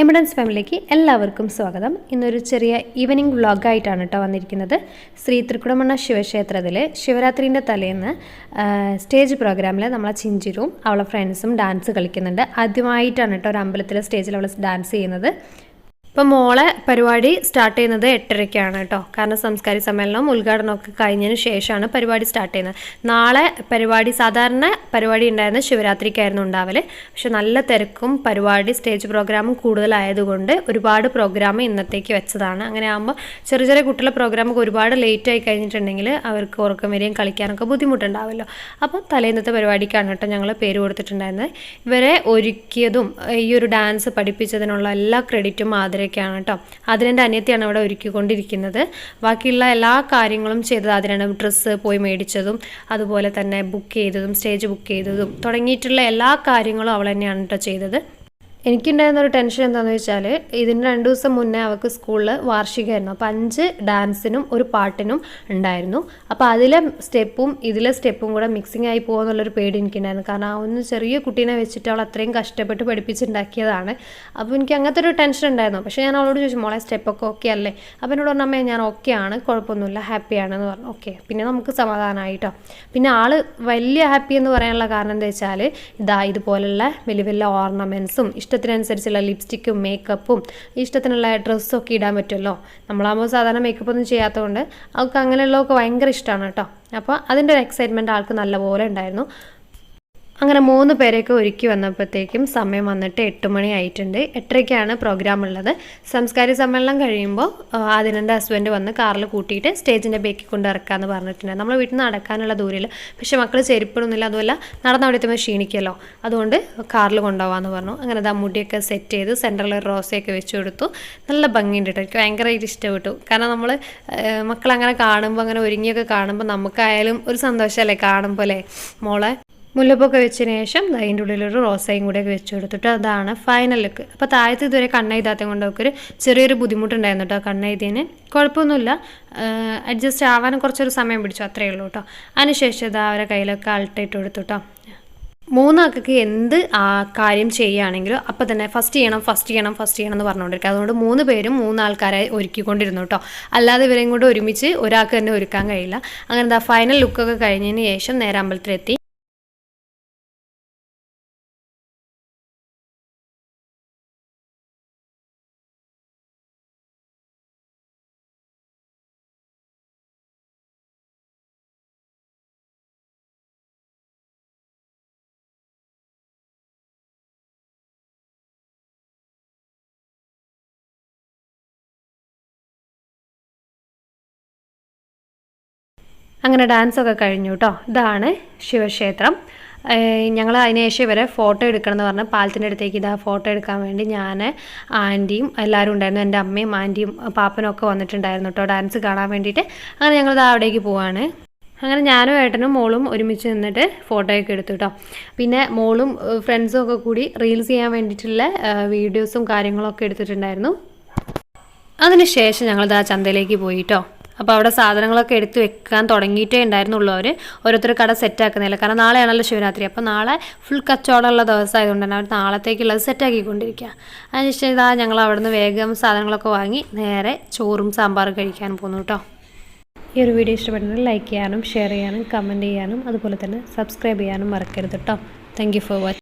എമിഡൻസ് ഫാമിലിക്ക് എല്ലാവർക്കും സ്വാഗതം. ഇന്നൊരു ചെറിയ ഈവനിങ് വ്ളോഗായിട്ടാണ് കേട്ടോ വന്നിരിക്കുന്നത്. ശ്രീ തൃക്കുടമണ്ണ ശിവക്ഷേത്രത്തിൽ ശിവരാത്രിന്റെ തലേന്ന് സ്റ്റേജ് പ്രോഗ്രാമിൽ നമ്മളെ ചിഞ്ചിരും അവളെ ഫ്രണ്ട്സും ഡാൻസ് കളിക്കുന്നുണ്ട്. ആദ്യമായിട്ടാണ് കേട്ടോ ഒരു അമ്പലത്തിലെ സ്റ്റേജിൽ അവൾ ഡാൻസ് ചെയ്യുന്നത്. ഇപ്പം മോളെ പരിപാടി സ്റ്റാർട്ട് ചെയ്യുന്നത് എട്ടരയ്ക്കാണ് കേട്ടോ. കാരണം സംസ്കാരി സമ്മേളനം ഉദ്ഘാടനമൊക്കെ കഴിഞ്ഞതിന് ശേഷമാണ് പരിപാടി സ്റ്റാർട്ട് ചെയ്യുന്നത്. നാളെ പരിപാടി സാധാരണ പരിപാടി ഉണ്ടായിരുന്ന ശിവരാത്രിക്കായിരുന്നു ഉണ്ടാവൽ. പക്ഷെ നല്ല തിരക്കും പരിപാടി സ്റ്റേജ് പ്രോഗ്രാമും കൂടുതലായതുകൊണ്ട് ഒരുപാട് പ്രോഗ്രാം ഇന്നത്തേക്ക് വെച്ചതാണ്. അങ്ങനെ ആകുമ്പോൾ ചെറിയ ചെറിയ കുട്ടികളുടെ പ്രോഗ്രാമൊക്കെ ഒരുപാട് ലേറ്റ് ആയി കഴിഞ്ഞിട്ടുണ്ടെങ്കിൽ അവർക്ക് ഉറക്കം വരെയും കളിക്കാനൊക്കെ ബുദ്ധിമുട്ടുണ്ടാവുമല്ലോ അപ്പോൾ തലേന്നത്തെ പരിപാടിക്കാണ് കേട്ടോ ഞങ്ങൾ പേര് കൊടുത്തിട്ടുണ്ടായിരുന്നത്. ഇവരെ ഒരുക്കിയതും ഈ ഒരു ഡാൻസ് പഠിപ്പിച്ചതിനുള്ള എല്ലാ ക്രെഡിറ്റും മാതിരയ്ക്കാണ് കേട്ടോ. അതിനെന്റെ അനിയത്തിയാണ് അവിടെ ഒരുക്കിക്കൊണ്ടിരിക്കുന്നത്. ബാക്കിയുള്ള എല്ലാ കാര്യങ്ങളും ചെയ്തത്. അതിനാണ് ഡ്രസ്സ് പോയി മേടിച്ചതും അതുപോലെ തന്നെ ബുക്ക് ചെയ്തതും സ്റ്റേജ് ബുക്ക് ചെയ്തതും തുടങ്ങിയിട്ടുള്ള എല്ലാ കാര്യങ്ങളും അവൾ തന്നെയാണ് കേട്ടോ ചെയ്തത്. എനിക്കുണ്ടായിരുന്ന ഒരു ടെൻഷൻ എന്താണെന്ന് വെച്ചാൽ ഇതിന് രണ്ട് ദിവസം മുന്നേ അവൾക്ക് സ്കൂളിൽ വാർഷികമായിരുന്നു. അപ്പോൾ അഞ്ച് ഡാൻസിനും ഒരു പാട്ടിനും ഉണ്ടായിരുന്നു. അപ്പോൾ അതിലെ സ്റ്റെപ്പും ഇതിലെ സ്റ്റെപ്പും കൂടെ മിക്സിംഗ് ആയി പോകുമെന്നുള്ളൊരു പേടി എനിക്കുണ്ടായിരുന്നു. കാരണം ആ ഒന്ന് ചെറിയ കുട്ടീനെ വെച്ചിട്ട് അവൾ അത്രയും കഷ്ടപ്പെട്ട് പഠിപ്പിച്ചുണ്ടാക്കിയതാണ് അപ്പോൾ എനിക്ക് അങ്ങനത്തെ ഒരു ടെൻഷൻ ഉണ്ടായിരുന്നു. പക്ഷേ ഞാൻ അവളോട് ചോദിച്ചു മോളെ സ്റ്റെപ്പൊക്കെ ഓക്കെ അല്ലേ? അപ്പോൾ എന്നോട് പറഞ്ഞ ഞാൻ ഓക്കെ ആണ് കുഴപ്പമൊന്നുമില്ല ഹാപ്പിയാണെന്ന് പറഞ്ഞു. ഓക്കെ പിന്നെ നമുക്ക് സമാധാനമായിട്ടോ പിന്നെ ആൾ വലിയ ഹാപ്പി എന്ന് പറയാനുള്ള കാരണം എന്താ വെച്ചാൽ ഇതാ ഇതുപോലുള്ള വലിയ വലിയ ഓർണമെന്റ്സും ഇഷ്ടത്തിനനുസരിച്ചുള്ള ലിപ്സ്റ്റിക്കും മേക്കപ്പും ഇഷ്ടത്തിനുള്ള ഡ്രസ്സൊക്കെ ഇടാൻ പറ്റുമല്ലോ. നമ്മളാകുമ്പോൾ സാധാരണ മേക്കപ്പ് ഒന്നും ചെയ്യാത്തതുകൊണ്ട് അവൾക്ക് അങ്ങനെയുള്ളതൊക്കെ ഭയങ്കര ഇഷ്ടമാണ് കേട്ടോ. അപ്പോൾ അതിന്റെ ഒരു എക്സൈറ്റ്മെന്റ് ആൾക്ക് നല്ലപോലെ ഉണ്ടായിരുന്നു. അങ്ങനെ മൂന്ന് പേരെയൊക്കെ ഒരുക്കി വന്നപ്പോഴത്തേക്കും സമയം വന്നിട്ട് എട്ട് മണി ആയിട്ടുണ്ട്. എട്ടരയ്ക്കാണ് പ്രോഗ്രാം ഉള്ളത്. സംസ്കാര സമ്മേളനം കഴിയുമ്പോൾ ആദിനന്റെ ഹസ്ബൻഡ് വന്ന് കാറിൽ കൂട്ടിയിട്ട് സ്റ്റേജിന്റെ ബേക്കിൽ കൊണ്ട് ഇറക്കാമെന്ന് പറഞ്ഞിട്ടുണ്ട്. നമ്മൾ വീട്ടിൽ നിന്ന് നടക്കാനുള്ള ദൂരമില്ല. പക്ഷേ മക്കൾ ചെരുപ്പിടുന്നില്ല. അതുമല്ല നടന്ന് അവിടെ എത്തുമ്പോൾ അതുകൊണ്ട് കാറിൽ കൊണ്ടുപോകാമെന്ന് പറഞ്ഞു. അങ്ങനെ ആ മുടിയൊക്കെ സെറ്റ് ചെയ്ത് സെന്ററിൽ റോസയൊക്കെ വെച്ച് കൊടുത്തു. നല്ല ഭംഗിയുണ്ട് കേട്ടോ. എനിക്ക് ഭയങ്കരമായിട്ട് ഇഷ്ടപ്പെട്ടു. കാരണം നമ്മൾ മക്കളങ്ങനെ കാണുമ്പോൾ അങ്ങനെ ഒരുങ്ങിയൊക്കെ കാണുമ്പോൾ നമുക്കായാലും ഒരു സന്തോഷമല്ലേ കാണുമ്പോൾ അല്ലേ? മോളെ മുല്ലപ്പൊക്കെ വെച്ചതിന് ശേഷം അതിന്റെ ഉള്ളിലൊരു റോസയും കൂടെയൊക്കെ വെച്ച് കൊടുത്തിട്ട് അതാണ് ഫൈനൽ ലുക്ക് അപ്പോൾ താഴത്ത് ഇതുവരെ കണ്ണെഴുതാത്തത് കൊണ്ട് അവർക്ക് ഒരു ചെറിയൊരു ബുദ്ധിമുട്ടുണ്ടായിരുന്നു കേട്ടോ കണ്ണെഴുതിയതിന് കുഴപ്പമൊന്നുമില്ല. അഡ്ജസ്റ്റ് ആവാൻ കുറച്ചൊരു സമയം പിടിച്ചു അത്രയേ ഉള്ളൂ കേട്ടോ. അതിനുശേഷം ഇത് അവരെ കയ്യിലൊക്കെ അൾട്ടിട്ട് കൊടുത്തു കേട്ടോ. മൂന്നാൾക്ക് എന്ത് ആ കാര്യം ചെയ്യുകയാണെങ്കിലും അപ്പം തന്നെ ഫസ്റ്റ് ചെയ്യണം ഫസ്റ്റ് ചെയ്യണം ഫസ്റ്റ് ചെയ്യണം എന്ന് പറഞ്ഞുകൊണ്ടിരിക്കുക അതുകൊണ്ട് മൂന്ന് പേരും മൂന്ന് ആൾക്കാരെ ഒരുക്കിക്കൊണ്ടിരുന്നു കേട്ടോ. അല്ലാതെ ഇവരെയും കൂടെ ഒരുമിച്ച് ഒരാൾക്ക് തന്നെ ഒരുക്കാൻ കഴിയില്ല. അങ്ങനെ എന്താ ഫൈനൽ ലുക്കൊക്കെ കഴിഞ്ഞതിന് ശേഷം നേരെ അമ്പലത്തിലെത്തി. അങ്ങനെ ഡാൻസ് ഒക്കെ കഴിഞ്ഞു കേട്ടോ ഇതാണ് ശിവക്ഷേത്രം. ഞങ്ങൾ അതിനുശേഷം ഇവരെ ഫോട്ടോ എടുക്കണം എന്ന് പറഞ്ഞ് പാലത്തിന്റെ അടുത്തേക്ക് ഇതാ ഫോട്ടോ എടുക്കാൻ വേണ്ടി ഞാൻ ആന്റിയും എല്ലാവരും ഉണ്ടായിരുന്നു. എന്റെ അമ്മയും ആന്റിയും പാപ്പനും ഒക്കെ വന്നിട്ടുണ്ടായിരുന്നു കേട്ടോ ഡാൻസ് കാണാൻ വേണ്ടിയിട്ട്. അങ്ങനെ ഞങ്ങൾ ഞങ്ങളിതാ അവിടേക്ക് പോവാണ്. അങ്ങനെ ഞാനും ഏട്ടനും മോളും ഒരുമിച്ച് നിന്നിട്ട് ഫോട്ടോയൊക്കെ എടുത്തു കേട്ടോ പിന്നെ മോളും ഫ്രണ്ട്സും ഒക്കെ കൂടി റീൽസ് ചെയ്യാൻ വേണ്ടിയിട്ടുള്ള വീഡിയോസും കാര്യങ്ങളൊക്കെ എടുത്തിട്ടുണ്ടായിരുന്നു. അതിനുശേഷം ഞങ്ങളിതാ ചന്തയിലേക്ക് പോയി കേട്ടോ അപ്പോൾ അവിടെ സാധനങ്ങളൊക്കെ എടുത്ത് വെക്കാൻ തുടങ്ങിയിട്ടേ ഉണ്ടായിരുന്നുള്ളൂ അവർ ഓരോരുത്തർ കട സെറ്റാക്കുന്നില്ല കാരണം നാളെയാണല്ലോ ശിവരാത്രി. അപ്പോൾ നാളെ ഫുൾ കച്ചവടമുള്ള ദിവസമായതുകൊണ്ട് തന്നെ അവർ നാളത്തേക്കുള്ളത് സെറ്റാക്കിക്കൊണ്ടിരിക്കുക അതിനുശേഷം ഇതാ ഞങ്ങൾ അവിടുന്ന് വേഗം സാധനങ്ങളൊക്കെ വാങ്ങി നേരെ ചോറും സാമ്പാറും കഴിക്കാൻ പോന്നു കേട്ടോ ഈ ഒരു വീഡിയോ ഇഷ്ടപ്പെട്ടെങ്കിൽ ലൈക്ക് ചെയ്യാനും ഷെയർ ചെയ്യാനും കമന്റ് ചെയ്യാനും അതുപോലെ തന്നെ സബ്സ്ക്രൈബ് ചെയ്യാനും മറക്കരുത് കേട്ടോ താങ്ക് ഫോർ വാച്ചിങ്